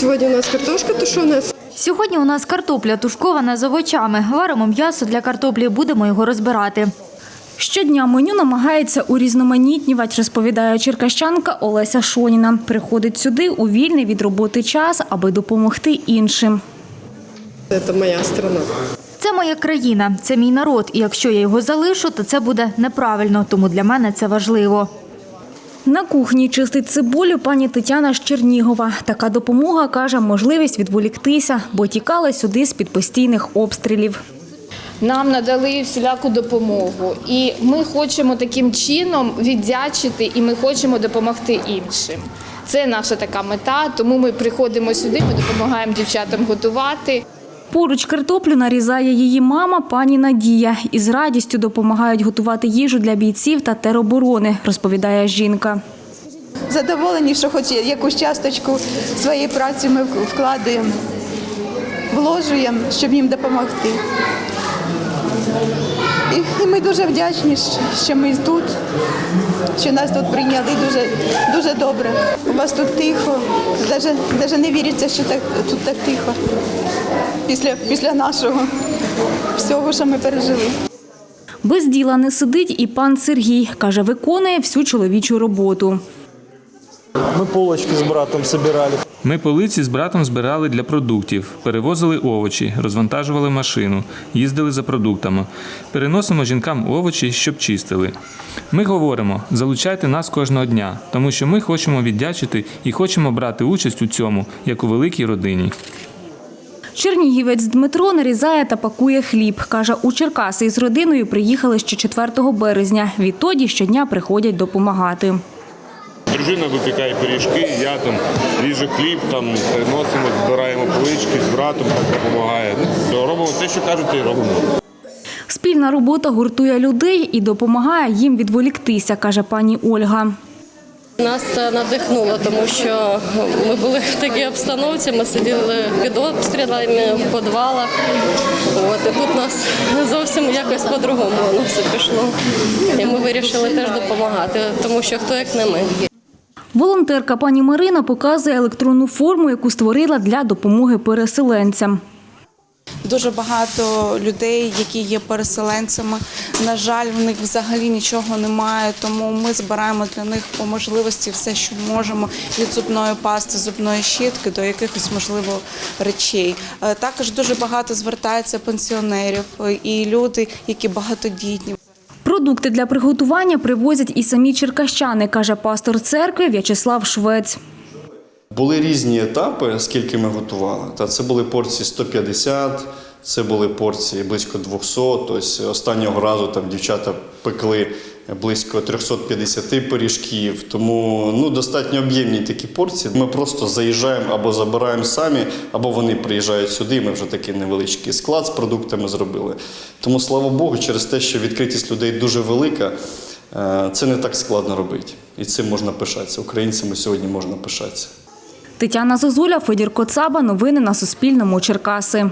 Сегодня у нас картошка тушеная. Сьогодні у нас картопля тушкована з овочами. Варимо м'ясо для картоплі, будемо його розбирати. Щодня меню намагається урізноманітнювати, розповідає черкащанка Олеся Шоніна. Приходить сюди у вільний від роботи час, аби допомогти іншим. Это моя страна. Це моя країна, це мій народ. І якщо я його залишу, то це буде неправильно. Тому для мене це важливо. На кухні чистить цибулю пані Тетяна з Чернігова. Така допомога, каже, можливість відволіктися, бо тікала сюди з-під постійних обстрілів. Нам надали всіляку допомогу, і ми хочемо таким чином віддячити, і ми хочемо допомогти іншим. Це наша така мета. Тому ми приходимо сюди, ми допомагаємо дівчатам готувати. Поруч картоплю нарізає її мама пані Надія. І з радістю допомагають готувати їжу для бійців та тероборони, розповідає жінка. задоволені, що хоч якусь часточку своєї праці ми вкладаємо, вложуємо, щоб їм допомогти. І, ми дуже вдячні, що ми тут, що нас тут прийняли дуже, дуже добре. У вас тут тихо, навіть, навіть не віриться, що так, тут так тихо після, після нашого всього, що ми пережили. Без діла не сидить і пан Сергій. Каже, виконує всю чоловічу роботу. Мы полочки с братом собирали. Ми полиці з братом збирали для продуктів, перевозили овочі, розвантажували машину, їздили за продуктами. Переносимо жінкам овочі, щоб чистили. Ми говоримо: залучайте нас кожного дня, тому що ми хочемо віддячити і хочемо брати участь у цьому, як у великій родині. Чернігівець Дмитро нарізає та пакує хліб. Каже, у Черкаси із родиною приїхали ще 4 березня. Відтоді щодня приходять допомагати. Дружина випікає пиріжки, я там ріжу хліб, там приносимо, збираємо полички з братом, допомагає. Ну, робимо те, що кажуть, і робимо. Спільна робота гуртує людей і допомагає їм відволіктися, каже пані Ольга. Нас це надихнуло, тому що ми були в такій обстановці, ми сиділи під обстрілами в підвалах. От, і тут нас зовсім якось по-другому воно все пішло. І ми вирішили теж допомагати, тому що хто як не ми. Волонтерка пані Марина показує електронну форму, яку створила для допомоги переселенцям. Дуже багато людей, які є переселенцями. На жаль, в них взагалі нічого немає, тому ми збираємо для них по можливості все, що можемо, від зубної пасти, зубної щітки до якихось можливо речей. Е, Також дуже багато звертається пенсіонерів е, і люди, які багатодітні. Продукти для приготування привозять і самі черкащани, каже пастор церкви В'ячеслав Швець. Були різні етапи, скільки ми готували. Це були порції 150, це були порції близько 200. Тобто останнього разу там дівчата пекли близько 350 пиріжків. Тому ну, достатньо об'ємні такі порції. Ми просто заїжджаємо або забираємо самі, або вони приїжджають сюди. Ми вже такий невеличкий склад з продуктами зробили. Тому слава Богу, через те, що відкритість людей дуже велика. е, Це не так складно робити, і цим можна пишатися. Українцями сьогодні можна пишатися. Тетяна Зозуля, Федір Коцаба. Новини на Суспільному. Черкаси.